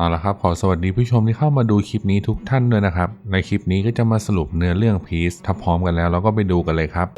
เอาละครับขอสวัสดีผู้ชมที่เข้ามาดูคลิปนี้ทุกท่านด้วยนะครับ ในคลิปนี้ก็จะมาสรุปเนื้อเรื่องพีซถ้าพร้อมกันแล้วเราก็ไปดูกันเลยครับ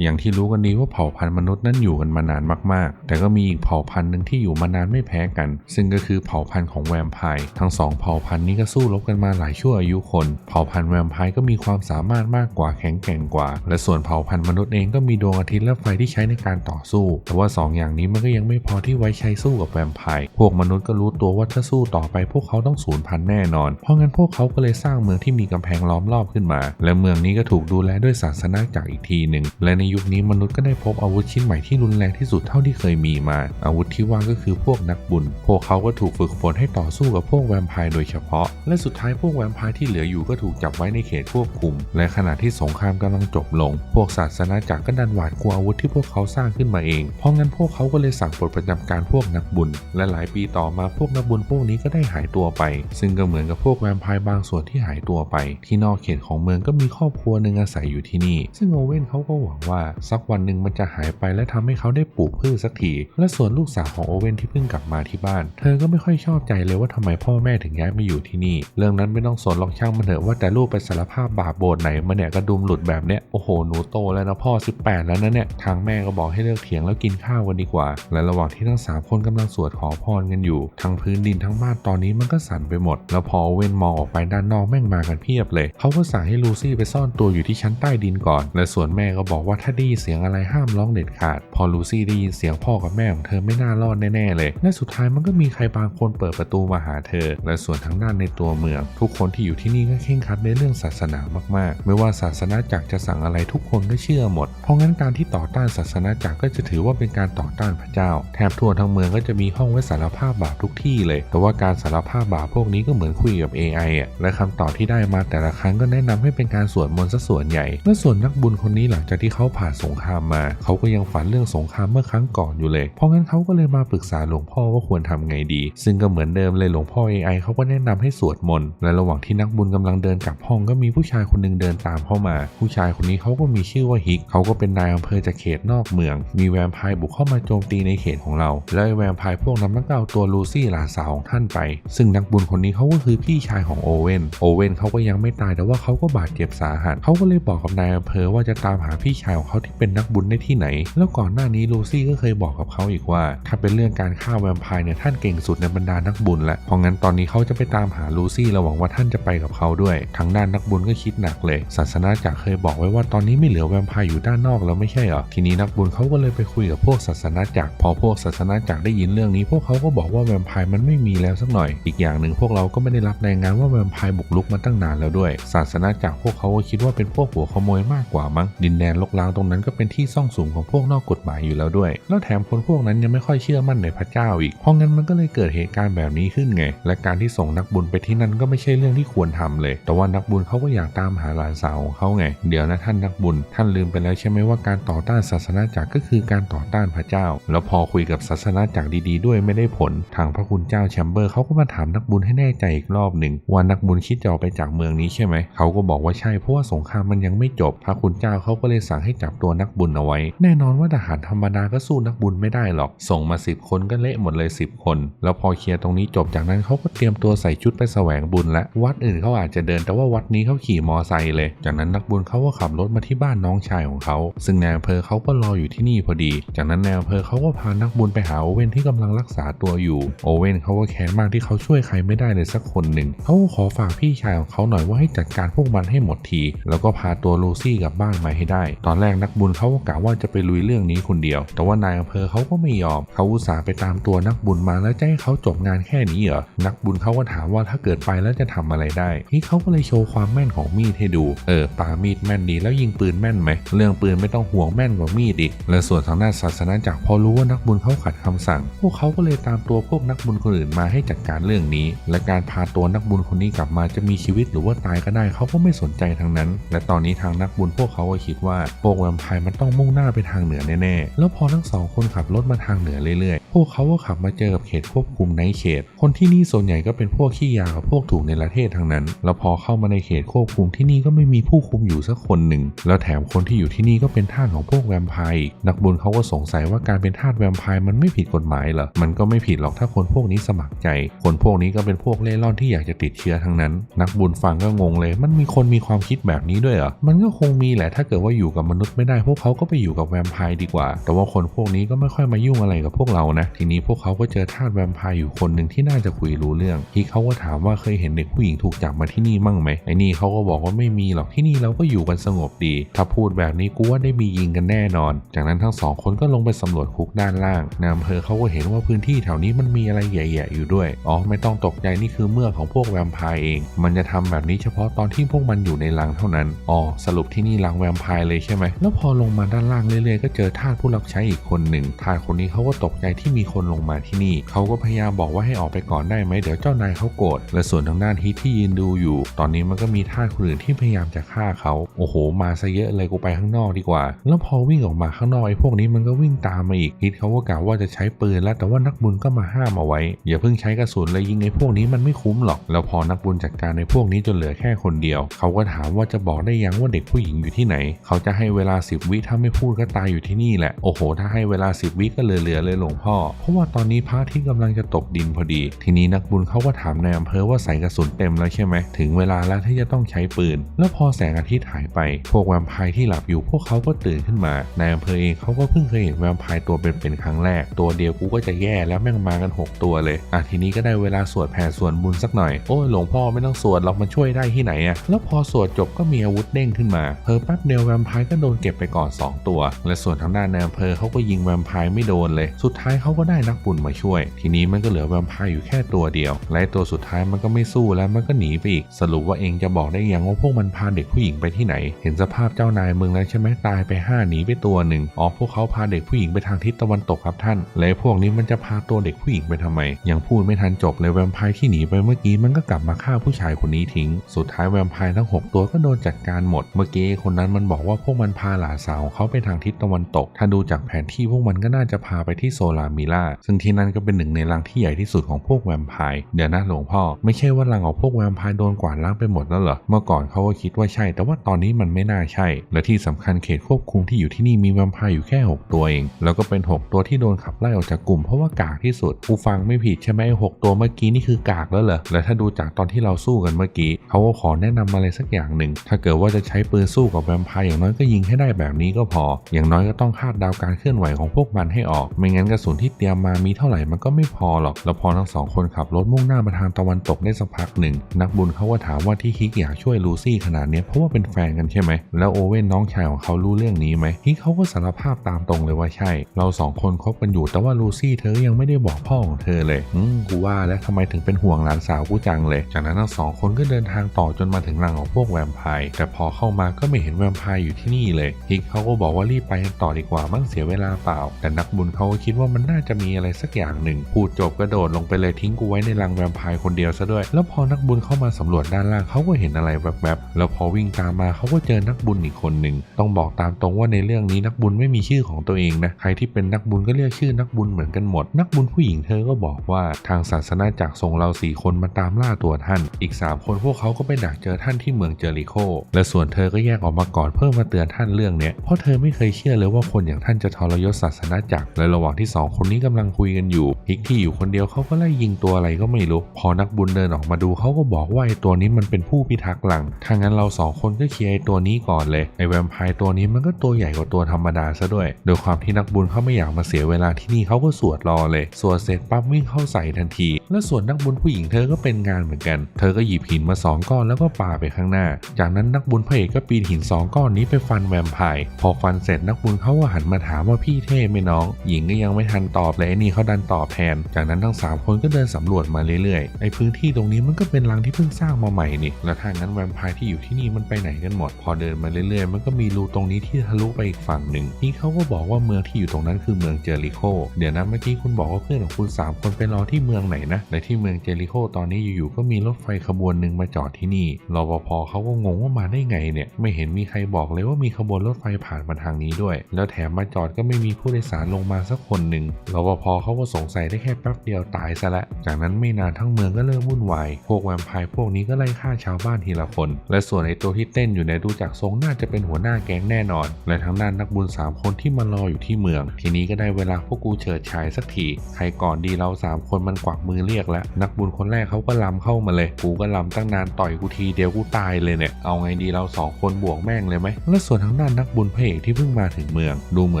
อย่างที่รู้กันดีว่าเผ่าพันธุ์มนุษย์นั้นอยู่กันมานานมากๆ แต่ก็มีอีกเผ่าพันธุ์หนึ่งที่อยู่มานานไม่แพ้กัน ซึ่งก็คือเผ่าพันธุ์ของแวมไพร์ทั้งสองเผ่าพันธุ์นี้ก็สู้รบกันมาหลายชั่วอายุคน เผ่าพันธุ์แวมไพร์ก็มีความสามารถมากกว่าแข็งแกร่งกว่า และส่วนเผ่าพันธุ์มนุษย์เองก็มีดวงอาทิตย์และไฟที่ใช้ในการต่อสู้ แต่ว่าสองอย่างนี้มันก็ยังไม่พอที่ไว้ใช้สู้กับแวมไพร์พวกมนุษย์ก็รู้ตัวว่าถ้าสู้ต่อไปพวกเขาต้องสูญพันธุ์แน่นอน เพราะงั้นพวกเขาก็เลยสร้างเมืองที่มีกำแพงล้อมรอบขึ้นมา และเมืองนี้ก็ถูกดูแลด้วยศาสนาจักอีกทีหนึ่งและในยุคนี้มนุษย์ก็ได้พบอาวุธชิ้นใหม่ที่รุนแรงที่สุดเท่าที่เคยมีมา อาวุธที่ว่าก็คือพวกนักบุญ พวกเขาก็ถูกฝึกฝนให้ต่อสู้กับพวกแวมไพร์โดยเฉพาะ และสุดท้ายพวกแวมไพร์ที่เหลืออยู่ก็ถูกจับไว้ในเขตควบคุม และขณะที่สงครามกำลังจบลง พวกศาสนาจักรก็ดันหวาดกลัวอาวุธที่พวกเขาสร้างขึ้นมาเอง เพราะงั้นพวกเขาก็เลยสั่งปลดประจำการพวกนักบุญ และหลายปีต่อมาพวกนักบุญพวกนี้ก็ได้หายตัวไป ซึ่งก็เหมือนกับพวกแวมไพร์บางส่วนที่หายตัวไป ที่นอกเขตของเมืองก็มีครอบครัวหนึ่งอาศัยอยู่ที่นี่ ซึ่งโอเว่นเขาก็หวังว่าสักวันหนึ่งมันจะหายไปและทำให้เขาได้ปลูกพืชสักที และส่วนลูกสาวของโอเว่นที่เพิ่งกลับมาที่บ้าน เธอก็ไม่ค่อยชอบใจเลยว่าทำไมพ่อแม่ถึงย้ายมาอยู่ที่นี่ เรื่องนั้นไม่ต้องสนหรอกช่างมันเถอะว่าแต่ลูกไปสารภาพบาปโบสไหนมาเนี่ยกระดุมหลุดแบบเนี้ยโอ้โหหนูโตแล้วนะพ่อ 18 แล้วนะเนี่ยทางแม่ก็บอกให้เลิกเถียงแล้วกินข้าวกันดีกว่า และระหว่างที่ทั้งสามคนกำลังสวดขอพรกันอยู่ทั้งพื้นดินทั้งบ้านตอนนี้มันก็สั่นไปหมด แล้วพอโอเว่นมองออกไปด้านนอกแม่งมากันเพียบเลยเขาก็สั่งให้ลูซี่ไปซ่อนตัวอยู่ที่ชั้นใต้ดินก่อน และส่วนแม่ก็บอกว่าถ้าได้ยินเสียงอะไรห้ามร้องเด็ดขาด พอลูซี่ได้ยินเสียงพ่อกับแม่ของเธอไม่น่ารอดแน่ๆเลย และสุดท้ายมันก็มีใครบางคนเปิดประตูมาหาเธอ และส่วนทางด้านในตัวเมือง ทุกคนที่อยู่ที่นี่ก็เคร่งคัดในเรื่องศาสนามากๆ ไม่ว่าศาสนาจักรจะสั่งอะไรทุกคนก็เชื่อหมด เพราะงั้นการที่ต่อต้านศาสนาจักรก็จะถือว่าเป็นการต่อต้านพระเจ้า แถบทั่วทั้งเมืองก็จะมีห้องไว้สารภาพบาปทุกที่เลย แต่ว่าการสารภาพบาปพวกนี้ก็เหมือนคุยกับ AI อะ และคำตอบที่ได้มาแต่ละครั้งก็แนะนำให้เป็นการสวดมนต์ซะส่วนใหญ่ และส่วนนักบุญคนนี้หลังจากที่เขาผ่านสงครามมา เขาก็ยังฝันเรื่องสงครามเมื่อครั้งก่อนอยู่เลย เพราะงั้นเขาก็เลยมาปรึกษาหลวงพ่อว่าควรทำไงดี ซึ่งก็เหมือนเดิมเลยหลวงพ่อ AI เขาก็แนะนำให้สวดมนต์ และระหว่างที่นักบุญกำลังเดินกลับห้องก็มีผู้ชายคนหนึงเดินตามเข้ามา ผู้ชายคนนี้เขาก็มีชื่อว่าฮิก เขาก็เป็นนายอำเภอจากเขตนอกเมือง มีแวมไพร์บุกเข้ามาโจมตีในเขตของเรา แล้วไอ้แวมไพร์พวกนั้นมันก็เอาตัวลูซี่หลานสาวของท่านไป ซึ่งนักบุญคนนี้เขาก็คือพี่ชายของโอเว่น โอเว่นเขาก็ยังไม่ตายแต่ว่าเขาก็บาดเจ็บสาหัส เขาก็เลยบอกกับนายอำเภอว่าจะตามหาพี่ชายของเขาที่เป็นนักบุญได้ที่ไหน แล้วก่อนหน้านี้ลูซี่ก็เคยบอกกับเขาอีกว่า ถ้าเป็นเรื่องการฆ่าแวมไพร์เนี่ยท่านเก่งสุดในบรรดานักบุญละเพราะงั้นตอนนี้เขาจะไปตามหาลูซี่ระหวังว่าท่านจะไปกับเขาด้วย ทางด้านนักบุญก็คิดหนักเลย ศาสนาจักรเคยบอกไว้ว่าตอนนี้ไม่เหลือแวมไพร์อยู่ด้านนอกแล้วไม่ใช่เหรอทีนี้นักบุญเขาก็เลยไปคุยกับพวกศาสนาจักรพอพวกศาสนาจักรได้ยินเรื่องนี้ พวกเขาก็บอกว่าแวมไพร์มันไม่มีแล้วสักหน่อย อีกอย่างหนึ่งพวกเราก็ไม่ได้รับรายงานว่าแวมไพร์บุกรุกมาตั้งนานแล้วด้วย ศาสนาจักรพวกเขาก็คิดว่าเป็นพวกหัวขโมยมากกว่ามั้งดินแดนลกล้างตรงนั้นก็เป็นที่ซ่องสุมของพวกนอกกฎหมายอยู่แล้วด้วย แล้วแถมคนพวกนั้นยังไม่ค่อยเชื่อมั่นในพระเจ้าอีก เพราะงั้นมันก็เลยเกิดเหตุการณ์แบบนี้ขึ้นไง และการที่ส่งนักบุญไปที่นั่นก็ไม่ใช่เรื่องที่ควรทำเลย แต่ว่านักบุญเขาก็อยากตามหาหลานสาวของเขาไง เดี๋ยวนะท่านนักบุญ ท่านลืมไปแล้วใช่ไหมว่าการต่อต้านศาสนาจักรก็คือการต่อต้านพระเจ้า แล้วพอคุยกับศาสนาจักรดีๆ ด้วยไม่ได้ผล ทางพระคุณเจ้าแชมเบอร์เขาก็มาถามนักบุญให้แน่ใจอีกรอบหนึ่งว่านักบุญคิดจะออกไปจากเมืองนี้ใช่ไหมเขาก็บอกว่าใช่เพราะว่าสงครามมันยังไม่จบ พระคุณเจ้าเขาก็เลยสั่งให้จับตัวนักบุญเอาไว้ แน่นอนว่าทหารธรรมดาก็สู้นักบุญไม่ได้หรอก ส่งมาสิบคนก็เละหมดเลยสิบคน แล้วพอเคลียร์ตรงนี้จบจากนั้นเขาก็เตรียมตัวใส่ชุดไปแสวงบุญและวัดอื่นเขาอาจจะเดินแต่ว่าวัดนี้เขาขี่มอไซค์เลย จากนั้นนักบุญเขาก็ขับรถมาที่บ้านน้องชายของเขา ซึ่งนายอำเภอเขาก็รออยู่ที่นี่พอดี จากนั้นนายอำเภอเขาก็พานักบุญไปหาโอเว่นที่กำลังรักษาตัวอยู่ โอเว่นเขาก็แค้นมากที่เขาช่วยใครไม่ได้เลยสักคนหนึ่งเขาก็ขอฝากพี่ชายของเขาหน่อยว่าให้จัดการพวกมันให้หมดที แล้วก็พาตัวลูซี่กลับบ้านมาให้ได้ ตอนแรกนักบุญเขาก็กะว่าจะไปลุยเรื่องนี้คนเดียว แต่ว่านายอำเภอเขาก็ไม่ยอม เขาอุตส่าห์ไปตามตัวนักบุญมาแล้วจะให้เขาจบงานแค่นี้เหรอ นักบุญเขาก็ถามว่าถ้าเกิดไปแล้วจะทำอะไรได้ นี่เขาก็เลยโชว์ความแม่นของมีดให้ดู เออปามีดแม่นดีแล้วยิงปืนแม่นไหม เรื่องปืนไม่ต้องห่วงแม่นกว่ามีดอีก และส่วนทางด้านศาสนาจักรพอรู้ว่านักบุญเขาขัดคำสั่ง พวกเขาก็เลยตามตัวพวกนักบุญคนอื่นมาให้จัดการเรื่องนี้ และการพาตัวนักบุญคนนี้กลับมาจะมีชีวิตหรือว่าตายก็ได้เขาก็ไม่สนใจทั้งนั้น และตอนนี้ทางนักบุญพวกเขาก็คิดว่าพวกวมไพร์มันต้องมุ่งหน้าไปทางเหนือแน่ๆ แล้วพอทั้งสองคนขับรถมาทางเหนือเรื่อยๆ พวกเขาก็ขับมาเจอกับเขตควบคุมในเขต คนที่นี่ส่วนใหญ่ก็เป็นพวกขี้ยากับพวกถูกในประเทศทั้งนั้น แล้วพอเข้ามาในเขตควบคุมที่นี่ก็ไม่มีผู้คุมอยู่สักคนหนึ่ง แล้วแถมคนที่อยู่ที่นี่ก็เป็นทาสของพวกแวมไพร์นักบุญเขาก็สงสัยว่าการเป็นทาสแวมไพร์มันไม่ผิดกฎหมายเหรอ มันก็ไม่ผิดหรอกถ้าคนพวกนี้สมัครใจ คนพวกนี้ก็เป็นพวกเล่ร่อนที่อยากจะติดเชื้อทั้งนั้น นักบุญฟังก็งงเลย มันมีคนมีความคิดแบบนี้ด้วยเหรอ มันก็คงมีแหละถ้าเกิดว่าอยู่กับมนุษย์ไม่ได้พวกเขาก็ไปอยู่กับแวมไพร์ดีกว่า แต่ว่าคนพวกนี้ก็ไม่ค่อยมายุ่งอะไรกับพวกเรานะ ทีนี้พวกเขาก็เจอทาสแวมไพร์อยู่คนหนึ่งที่น่าจะคุยรู้เรื่องที่เขาก็ถามว่าเคยเห็นเด็กผู้หญิงถูกจับมาที่นี่มั่งไหมไอ้นี่เขาก็บอกว่าไม่มีหรอกที่นี่เราก็อยู่กันสงบดี ถ้าพูดแบบนี้กูว่าได้มียิงกันแน่นอน จากนั้นทั้งสองคนก็ลงไปสำรวจคุกด้านล่างนายอำเภอเขาก็เห็นว่าพื้นที่แถวนี้มันมีอะไรใหญ่ๆอยู่ด้วยอ๋อไม่ต้องตกใจนี่คือเมือกของพวกแวมไพร์เอง มันจะทำแบบนี้เฉพาะตอนที่พวกมันอยู่ในรังเท่านั้นอ๋อสรุปที่นี่รังแวมไพร์เลยใช่ไหมแล้วพอลงมาด้านล่างเรื่อยๆก็เจอทาสผู้รับใช้อีกคนหนึ่งทาสคนนี้เขาก็ตกใจที่มีคนลงมาที่นี่ เขาก็พยายามบอกว่าให้ออกไปก่อนได้ไหมเดี๋ยวเจ้านายเขาโกรธและส่วนทางด้านฮิตที่ยืนดูอยู่ ตอนนี้มันก็มีทาสคนอื่นที่พยายามจะฆ่าเขาโอ้โห มาซะเยอะเลยกูไปข้างนอกดีกว่า แล้วพอวิ่งออกมาข้างนอกไอ้พวกนี้มันก็วิ่งตามมาอีกฮิตเขาก็กล่าวว่าจะใช้ปืนแล้วแต่ว่านักบุญก็มาห้ามเอาไว้ อย่าเพิ่งใช้กระสุนเลยยิงไอ้พวกนี้มันไม่คุ้มหรอก แล้วพอนักบุญจัดการในพวกนี้จนเหลือแค่คนเดียว เขาก็ถามว่าจะบอกได้ยังว่าเด็กผู้หญิงอยู่ที่ไหน เขาจะให้เวลาา 10 วิถ้าไม่พูดก็ตายอยู่ที่นี่แหละ โอ้โห ถ้าให้เวลา 10 วิก็เหลือๆเลยหลวงพ่อ เพราะว่าตอนนี้พระที่กำลังจะตกดินพอดี ทีนี้นักบุญเขาก็ถามนายอำเภอว่าใส่กระสุนเต็มแล้วใช่ไหม ถึงเวลาแล้วที่จะต้องใช้ปืน แล้วพอแสงอาทิตย์หายไป พวกแวมไพร์ที่หลับอยู่พวกเขาก็ตื่นขึ้นมานายอำเภอเองเขาก็เพิ่งเคยเห็นแวมไพร์ตัวเป็นๆครั้งแรก ตัวเดียวกูก็จะแย่แล้วแม่งมากัน 6 ตัวเลย อะทีนี้ก็ได้เวลาสวดแผ่ส่วนบุญสักหน่อย โอ้ยหลวงพ่อไม่ต้องสวดหรอกมันช่วยได้ที่ไหนอะแล้วพอสวดจบก็มีอาวุธเด้งขึ้นมาเพอแป๊บเดียวแวมไพร์ก็โดนเก็บไปก่อน 2 ตัว และส่วนทางด้านนายอำเภอเขาก็ยิงแวมไพร์ไม่โดนเลย สุดท้ายเขาก็ได้นักบุญมาช่วย ทีนี้มันก็เหลือแวมไพร์อยู่แค่ตัวเดียว และตัวสุดท้ายมันก็ไม่สู้แล้วมันก็หนีไปอีก สรุปว่าเองจะบอกได้ยังว่าพวกมันพาเด็กผู้หญิงไปที่ไหน เห็นสภาพเจ้านายมึงแล้วใช่ไหมตายไปห้าหนีไปตัวหนึ่งอ๋อพวกเขาพาเด็กผู้หญิงไปทางทิศตะวันตกครับท่าน และพวกนี้มันจะพาตัวเด็กผู้หญิงไปทำไม ยังพูดไม่ทันจบเลยแวมไพร์ที่หนีไปเมื่อกี้มันก็กลับมาฆ่าผู้ชายคนนี้ทิ้ง สุดท้ายแวมไพร์ทั้ง 6 ตัวก็โดนจัดการหมด เมื่อกี้คนนั้นมันบอกว่าพวกมันพาหลานสาวของเขาไปทางทิศตะวันตก ถ้าดูจากแผนที่พวกมันก็น่าจะพาไปที่โซลามิล่า ซึ่งที่นั่นก็เป็นหนึ่งในรังที่ใหญ่ที่สุดของพวกแวมไพร์ เดี๋ยวนะหลวงพ่อ ไม่ใช่ว่ารังของพวกแวมไพร์โดนกวาดล้างไปหมดแล้วเหรอ เมื่อก่อนเขาก็คิดว่าใช่ แต่ว่าตอนนี้มันไม่น่าใช่ และที่สำคัญเขตควบคุมที่อยู่ที่นี่มีแวมไพร์อยู่แค่ 6 ตัวเอง แล้วก็เป็น 6 ตัวที่โดนขับไล่ออกจากกลุ่มเพราะว่ากากที่สุดกูฟังไม่ผิดใช่ไหมไอ้หกตัวเมื่อกี้นี่คือกากแล้วเหรอ และถ้าดูจากตอนที่เราสู้กันเมื่อกี้เขาก็ขอแนะนำอะไรสักอย่างหนึ่ง ถ้าเกิดว่าจะใช้ปืนสู้กับแวมไพร์อย่างน้อยก็ยิงให้ได้แบบนี้ก็พอ อย่างน้อยก็ต้องคาดเดาการเคลื่อนไหวของพวกมันให้ออก ไม่งั้นกระสุนที่เตรียมมามีเท่าไหร่มันก็ไม่พอหรอก แล้วพอทั้งสองคนขับรถมุ่งหน้ามาทางตะวันตกได้สักพักหนึ่ง นักบุญเขาก็ถามว่าที่ฮิกอยากช่วยลูซี่ขนาดนี้เพราะว่าเป็นแฟนกันใช่ไหม แล้วโอเว่นน้องชายของเขารู้เรื่องนี้ไหมฮิกเขาก็สารภาพตามตรงเลยว่าใช่ เราสองคนคบกันอยู่ แต่ว่าลูซี่เธอยังไม่ได้บอกพ่อของเธอเลย อืมกูว่าแล้วทำไมถึงเป็นห่วงหลานสาวกูจังเลย จากนั้นทั้งสองคนก็เดินทางต่อจนมาถึงรังของพวกแวมไพร์ แต่พอเข้ามาก็ไม่เห็นแวมไพร์อยู่ที่นี่เลยฮิกเขาก็บอกว่ารีบไปต่อดีกว่ามั่งเสียเวลาเปล่า แต่นักบุญเขาก็คิดว่ามันน่าจะมีอะไรสักอย่างหนึ่ง พูดจบกระโดดลงไปเลยทิ้งกูไว้ในรังแวมไพร์คนเดียวซะด้วย แล้วพอนักบุญเข้ามาสำรวจด้านล่างเขาก็เห็นอะไรแวบๆ แล้วพอวิ่งตามมาเขาก็เจอนักบุญอีกคนหนึ่ง ต้องบอกตามตรงว่าในเรื่องนี้นักบุญไม่มีชื่อของตัวเองนะ ใครที่เป็นนักบุญก็เรียกชื่อนักบุญเหมือนกันหมด นักบุญผู้หญิงเธอก็บอกว่าทางศาสนาจักรส่งเราสี่คนมาตามล่าตัวท่าน อีก 3 คนพวกเขาก็ไปดักเจอท่านที่เมืองเจอริโค และส่วนเธอก็แยกออกมาก่อนเพื่อมาเตือนท่านเรื่องเนี้ยเพราะเธอไม่เคยเชื่อเลยว่าคนอย่างท่านจะทรยศศาสนาจักรและระหว่างที่สองคนนี้กำลังคุยกันอยู่ฮิกที่อยู่คนเดียวเขาก็ไล่ยิงตัวอะไรก็ไม่รู้ พอนักบุญเดินออกมาดูเขาก็บอกว่าไอ้ตัวนี้มันเป็นผู้พิทักษ์หลังถ้างั้นเราสองคนก็เคลียร์ไอ้ตัวนี้ก่อนเลยไอ้แวมไพร์ตัวนี้มันก็ตัวใหญ่กว่าตัวธรรมดาซะด้วย โดยความที่นักบุญเขาไม่อยากมาเสียเวลาที่นี่เขาก็สวดรอเลยสวดเสร็จปั๊บวิ่งเข้าใส่ทันที และส่วนนักบุญผู้หญิงเธอก็เป็นงานเหมือนกัน เธอก็หยิบหินมาสองก้อนแล้วก็ปาไปข้างหน้า จากนั้นนักบุญพระเอกก็ปีนหินสองก้อนนี้ไปฟันแวมไพร์พอฟันเสร็จนักบุญเขาก็หันมาถามว่าพี่เท่ไหมน้อง หญิงก็ยังไม่ทันตอบเลยไอ้นี่เขาดันตอบแทน จากนั้นทั้งสามคนก็เดินสำรวจมาเรื่อยๆไอ้พื้นที่ตรงนี้มันก็เป็นรังที่เพิ่งสร้างมาใหม่นี่แล้วถ้างั้นแวมไพร์ที่อยู่ที่นี่มันไปไหนกันหมด พอเดินมาเรื่อยๆ มันก็มีรูตรงนี้ที่ทะลุไปอีกฝั่งหนึ่งนี่เขาก็บอกว่าเมืองที่อยู่ตรงนั้นคือเมืองเจอริโคเดี๋ยวนะเมื่อกี้คุณบอกว่าเพื่อนของคุณสามคนไปรอที่เมืองไหนนะและที่เมืองเจอริโคตอนนี้อยู่ๆก็มีรถไฟขบวนหนึ่งมาจอดที่นี่รปภเขาก็งงว่ามาได้ไงเนี่ยไม่เห็นมีใครบอกเลยว่ามีขบวนรถไฟผ่านมาทางนี้ด้วย แล้วแถมมาจอดก็ไม่มีผู้โดยสารลงมาสักคนหนึ่งรปภเขาก็สงสัยได้แค่แป๊บเดียวตายซะละจากนั้นไม่นานทั้งเมืองก็เริ่มวุ่นวาย พวกแวมไพร์พวกนี้ก็ไล่ฆ่าชาวบ้านทีละคน และส่วนไอ้ตัวที่เต้นอยู่ในดูจากทรงน่าจะเป็นหัวหน้าแก๊งแน่นอน และทางด้านนักบุญสามคนที่มารออยู่ที่เมือง ทีนี้ก็ได้เวลาพวกกูเฉิดฉายสักทีใครก่อนดีเราสามคนมันกวักมือเรียกแล้ว นักบุญคนแรกเขาก็ลำเข้ามาเลย กูก็ลำตั้งนานต่อยกูทีเดียวกูตายเลยเนี่ย เอาไงดีเราสองคนบวกแม่งเลยไหม และส่วนทางด้านนักบุญพระเอกที่เพิ่งมาถึงเมือง ดูเหมื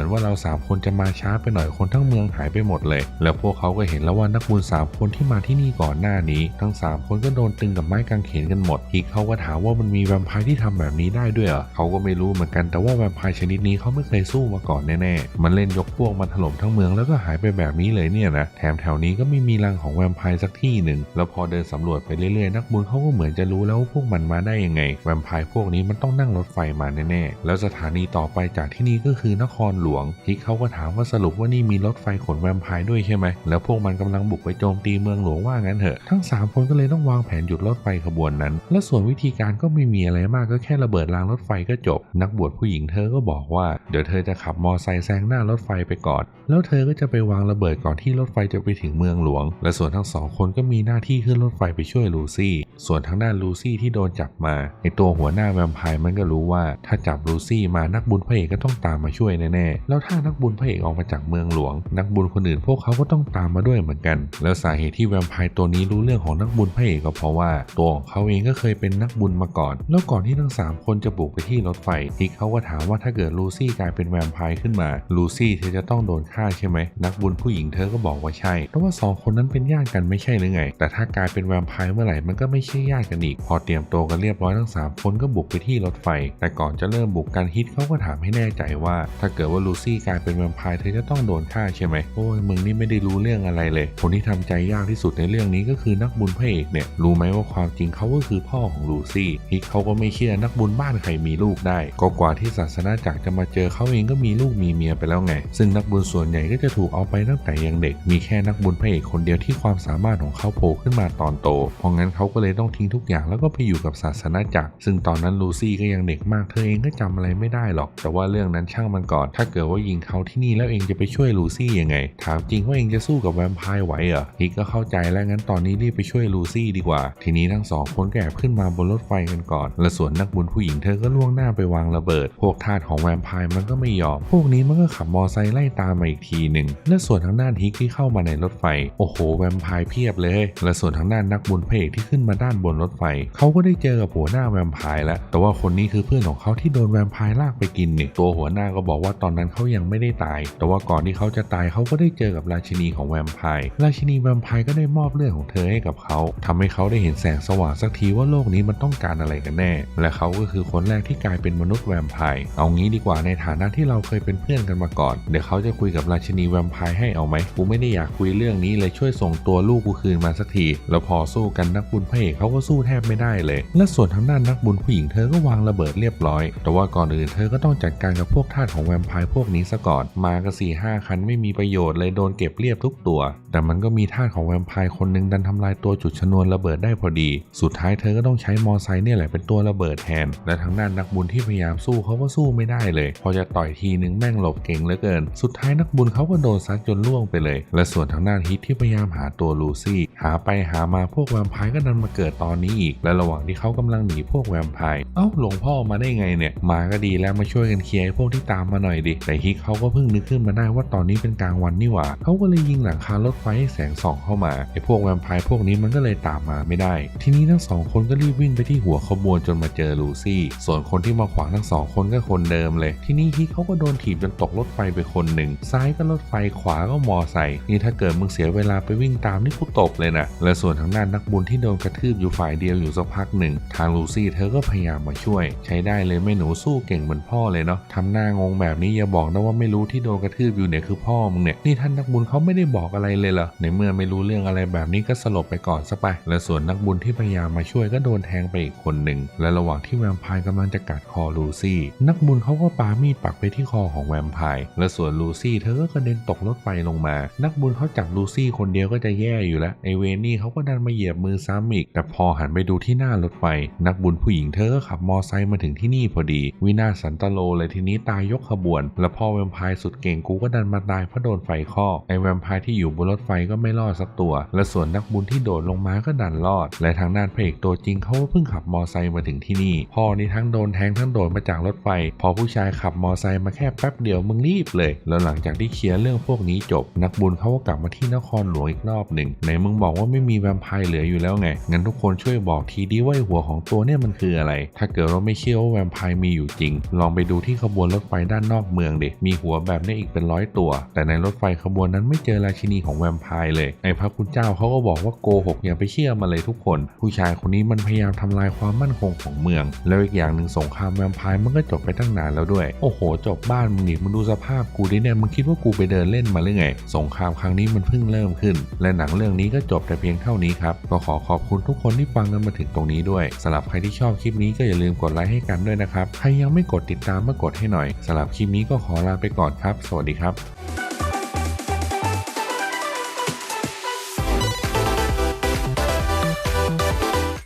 อนว่าเราสามคนจะมาช้าไปหน่อยคนทั้งเมืองหายไปหมดเลย แล้วพวกเขาก็เห็นแล้วว่านักบุญสามคนที่มาที่นี่ก่อนหน้านี้ ทั้งสามคนก็โดนตึงกับไม้กางเขนกันหมดฮิกเขาก็ถามว่ามันมีแวมไพร์ที่ทำแบบนี้ได้ด้วยเหรอเขาก็ไม่รู้เหมือนกันแต่ว่าแวมไพร์ชนิดนี้เขาไม่เคยสู้มาก่อนแน่ๆมันเล่นยกพวกมาถล่มทั้งเมืองแล้วก็หายไปแบบนี้เลยเนี่ยนะแถมแถวนี้ก็ไม่มีรังของแวมไพร์สักที่หนึ่งแล้วพอเดินสำรวจไปเรื่อยๆนักบุญเขาก็เหมือนจะรู้แล้วว่าพวกมันมาได้ยังไงแวมไพร์พวกนี้มันต้องนั่งรถไฟมาแน่ๆแล้วสถานีต่อไปจากที่นี่ก็คือนครหลวงฮิกเขาก็ถามว่าสรุปว่านี่มีรถไฟขนแวมไพร์ด้วยใช่ไหมแล้วพวกมันกำลังบุกไปโจมตีเมืองหลวงว่างั้นเถอะทั้งสามคนก็เลยต้องวางแผนหยุดรถไฟขบวนนั้น และส่วนวิธีการก็ไม่มีอะไรมากก็แค่ระเบิดรางรถไฟก็จบ นักบวชผู้หญิงเธอก็บอกว่าเดี๋ยวเธอจะขับมอไซค์แซงหน้ารถไฟไปก่อน แล้วเธอก็จะไปวางระเบิดก่อนที่รถไฟจะไปถึงเมืองหลวง และส่วนทั้งสองคนก็มีหน้าที่ขึ้นรถไฟไปช่วยลูซี่ ส่วนทางด้านลูซี่ที่โดนจับมาไอตัวหัวหน้าแวมไพร์มันก็รู้ว่าถ้าจับลูซี่มานักบุญพระเอกก็ต้องตามมาช่วยแน่ๆแล้วถ้านักบุญพระเอกออกมาจากเมืองหลวง นักบุญคนอื่นพวกเขาก็ต้องตามมาด้วยเหมือนกัน แล้วสาเหตุที่แวมไพร์ตัวนี้รู้เรื่องของนักบุญพระเอกก็เพราะว่า ตัวของเขาเองก็เคยเป็นนักบุญมาก่อน แล้วก่อนที่ทั้งสามคนจะบุกไปที่รถไฟทิกเขาก็ถามว่าถ้าเกิดลูซี่กลายเป็นแวมไพร์ขึ้นมาลูซี่เธอจะต้องโดนฆ่าใช่ไหมนักบุญผู้หญิงเธอก็บอกว่าใช่เพราะว่าสองคนนั้นเป็นญาติกันไม่ใช่หรือไง แต่ถ้ากลายเป็นแวมไพร์เมื่อไหร่มันก็ไม่ใช่ญาติกันอีกพอเตรียมตัวกันเรียบร้อยทั้งสามคนก็บุกไปที่รถไฟ แต่ก่อนจะเริ่มบุกกันฮิตเขาก็ถามให้แน่ใจว่า ถ้าเกิดว่าลูซี่กลายเป็นแวมไพร์เธอจะต้องโดนฆ่าใช่ไหมโอ้ยมึงนี่ไม่ได้รู้เรื่องอะไรเลย คนที่ทำใจยากที่สุดในเรื่องนี้ก็คือนักบุญพระเอกเนี่ยรู้ไหมว่าความจริงเขาก็คือพ่อของลูซี่ฮิตเขาก็ไม่เชื่อนักบุญบ้านใครมีลูกได้ ก็กว่าที่ศาสนาจักรจะมาเจอเขาเองก็มีลูกมีเมียไปแล้วไง ซึ่งนักบุญส่วนใหญ่ก็จะถูกเอาไปตั้งแต่ยังเด็ก มีแค่นักบุญพระเอกคนเดียวที่ความสามารถของเขาโผล่ขึ้นมาตอนโต เพราะงั้นเขาก็เลยต้องทิ้งทุกอย่างแล้วก็ไปอยู่กับศาสนาจักร ซึ่งตอนนั้นลูซี่ก็ยังเด็กมาก เธอเองก็จำอะไรไม่ได้หรอก แต่ว่าเรื่องนั้นช่างมันก่อน ถ้าเกิดว่ายิงเขาที่นี่แล้วเองจะไปช่วยลูซี่ยังไง ถามจริงว่าเองจะสู้กับแวมไพร์ไหวเหรอฮิกก็เข้าใจแล้วงั้นตอนนี้รีบไปช่วยลูซี่ดีกว่า ทีนี้ทั้งสองคนแอบขึ้นมาบนรถไฟกันก่อน และส่วนนักบุญผู้หญิงเธอก็ล่วงหน้าไปวางระเบิด พวกทาสของแวมไพร์มันก็ไม่ยอม พวกนี้มันก็ขับมอไซค์ไล่ตามมาอีกทีหนึ่ง และส่วนทางด้านฮิกที่เข้ามาในรถไฟ โอ้โห แวมไพร์เพียบเลย และส่วนทางด้านนักบุญพระเอกที่ขึ้นมาด้านบนรถไฟ เขาก็ได้เจอกับหัวหน้าแวมไพร์แล้ว แต่ว่าคนนี้คือเพื่อนของเขาที่โดนแวมไพร์ายลากไปกินเนี่ยตัวหัวหน้าก็บอกว่าตอนนั้นเขายังไม่ได้ตาย แต่ว่าก่อนที่เขาจะตายเขาก็ได้เจอกับราชินีของแวมไพร์ราชินีแวมไพร์ก็ได้มอบเลือดของเธอให้กับเขาทำให้เขาได้เห็นแสงสว่างสักทีว่าโลกนี้มันต้องการอะไรกันแน่ และเขาก็คือคนแรกที่กลายเป็นมนุษย์แวมไพร์เอางี้ดีกว่าในฐานะที่เราเคยเป็นเพื่อนกันมาก่อน เดี๋ยวเขาจะคุยกับราชินีแวมไพร์ให้เอาไหมกูไม่ได้อยากคุยเรื่องนี้เลยช่วยส่งตัวลูกกูคืนมาสักที แล้วพอสู้กันนักบุญพระเอกเขาก็สู้แทบไม่ได้เลย และส่วนทางด้านนักบุญผู้หญิงเธอก็วางระเบิดเรียบร้อย แต่ว่าก่อนอื่นเธอก็ต้องจัดการกับพวกทาสของแวมไพร์พวกนี้ซะก่อน มากันสี่ห้าคันไม่มีประโยชน์เลยโดนเก็บเรียบทุกตัว แต่มันก็มีทาสของแวมไพร์คนหนึงดันทำลายตัวจุดชนวนระเบิดได้พอดี สุดท้ายเธอก็ต้องใช้มอไซค์เนี่ยแหละเป็นตัวระเบิดแทน และทางด้านนักบุญที่พยายามสู้เขาก็สู้ไม่ได้เลย พอจะต่อยทีนึงแม่งหลบเก่งเหลือเกิน สุดท้ายนักบุญเขาก็โดนซัดจนล่วงไปเลย และส่วนทางด้านฮิตที่พยายามหาตัวลูซี่หาไปหามาพวกแวมไพร์ก็ดันมาเกิดตอนนี้อีก และระหว่างที่เขากำลังหนีพวกแวมไพร์เอ้าหลวงพ่อมาได้ไงเนี่ยมาก็ดีแล้วมาช่วยกันเคลียร์ไอพวกที่ตามมาหน่อยดิ แต่ฮิกเขาก็เพิ่งนึกขึ้นมาได้ว่าตอนนี้เป็นกลางวันนี่หว่า เขาก็เลยยิงหลังคารถไฟให้แสงส่องเข้ามา ไอ้พวกแวมไพร์พวกนี้มันก็เลยตามมาไม่ได้ ทีนี้ทั้งสองคนก็รีบวิ่งไปที่หัวขบวนจนมาเจอลูซี่ ส่วนคนที่มาขวางทั้งสองคนก็คนเดิมเลย ทีนี้ฮิกเขาก็โดนถีบจนตกรถไฟไปคนหนึ่ง ซ้ายก็รถไฟขวาก็มอไซค์ นี่ถ้าเกิดมึงเสียเวลาไปวิ่งตามนี่กูตบเลยนะ และส่วนทางด้านนักบุญที่โดนกระทืบอยู่ฝ่ายเดียวอยู่สักพักหนึ่ง ทางลูซี่เธอก็พยายามมาช่วย ใช้ได้เลยแม่หนูสู้เก่งเหมือนพ่อเลยเนาะทำหน้างงแบบนี้อย่าบอกนะว่าไม่รู้ที่โดนกระทืบอยู่เนี่ยคือพ่อมึงเนี่ยนี่ท่านนักบุญเขาไม่ได้บอกอะไรเลยเหรอในเมื่อไม่รู้เรื่องอะไรแบบนี้ก็สลบไปก่อนซะไป และส่วนนักบุญที่พยายามมาช่วยก็โดนแทงไปอีกคนหนึ่งและระหว่างที่แวมไพร์กำลังจะกัดคอลูซี่ นักบุญเขาก็ปามีดปักไปที่คอของแวมไพร์และส่วนลูซี่เธอก็กระเด็นตกรถไฟลงมา นักบุญเขาจับลูซี่คนเดียวก็จะแย่อยู่แล้วไอเวนี่เขาก็ดันมาเหยียบมือซ้ำอีกแต่พอหันไปดูที่หน้ารถไฟ นักบุญผู้หญิงเธอก็ขับมอไซค์มาถึงที่นี่พอดีวินานาสันตโลเลยทีนี้ตายยกขบวน แล้วพ่อแวมไพร์สุดเก่งกูก็ดันมาตายเพราะโดนไฟคอกไอแวมไพร์ที่อยู่บนรถไฟก็ไม่รอดสักตัว และส่วนนักบุญที่โดดลงมาก็ดันรอด และทางด้านพระเอกตัวจริงเขาก็เพิ่งขับมอไซค์มาถึงที่นี่ พ่อนี่ทั้งโดนแทงทั้งโดดมาจากรถไฟ พอผู้ชายขับมอไซค์มาแค่แป๊บเดียวมึงรีบเลย แล้วหลังจากที่เคลียร์เรื่องพวกนี้จบ นักบุญเขาก็กลับมาที่นครหลวงอีกรอบหนึ่งไหนมึงบอกว่าไม่มีแวมไพร์เหลืออยู่แล้วไงงั้นทุกคนช่วยบอกทีดีว่าหัวของตัวเนี่ยมันคืออะไร ถ้าเกิดว่าไม่เชื่อว่าแวมไพร์มีอยู่จริงลองไปดูที่ขบวนรถไฟด้านนอกเมืองดิ มีหัวแบบนี้อีกเป็นร้อยตัว แต่ในรถไฟขบวนนั้นไม่เจอราชินีของแวมไพร์เลย ไอ้พระคุณเจ้าเขาก็บอกว่าโกหกอย่าไปเชื่อมาเลยทุกคน ผู้ชายคนนี้มันพยายามทำลายความมั่นคงของเมือง แล้วอีกอย่างหนึ่งสงครามแวมไพร์มันก็จบไปตั้งนานแล้วด้วย โอ้โห จบบ้านมึงนี่มึงดูสภาพกูดิเนี่ยมึงคิดว่ากูไปเดินเล่นมาหรือไง สงครามครั้งนี้มันเพิ่งเริ่มขึ้น และหนังเรื่องนี้ก็จบแต่เพียงเท่านี้ครับ ก็ขอขอบคุณทุกคนที่ฟังกันมาถึงตรงนี้ด้วยสำหรับใครที่ชอบคลิปนี้ก็อย่าลืมกดไลค์ให้กันด้วยนะครับ ใครยังไม่กดติดตามมากดให้หน่อยสำหรับคลิปนี้ก็ขอลาไปก่อนครับ สวัสดีครับ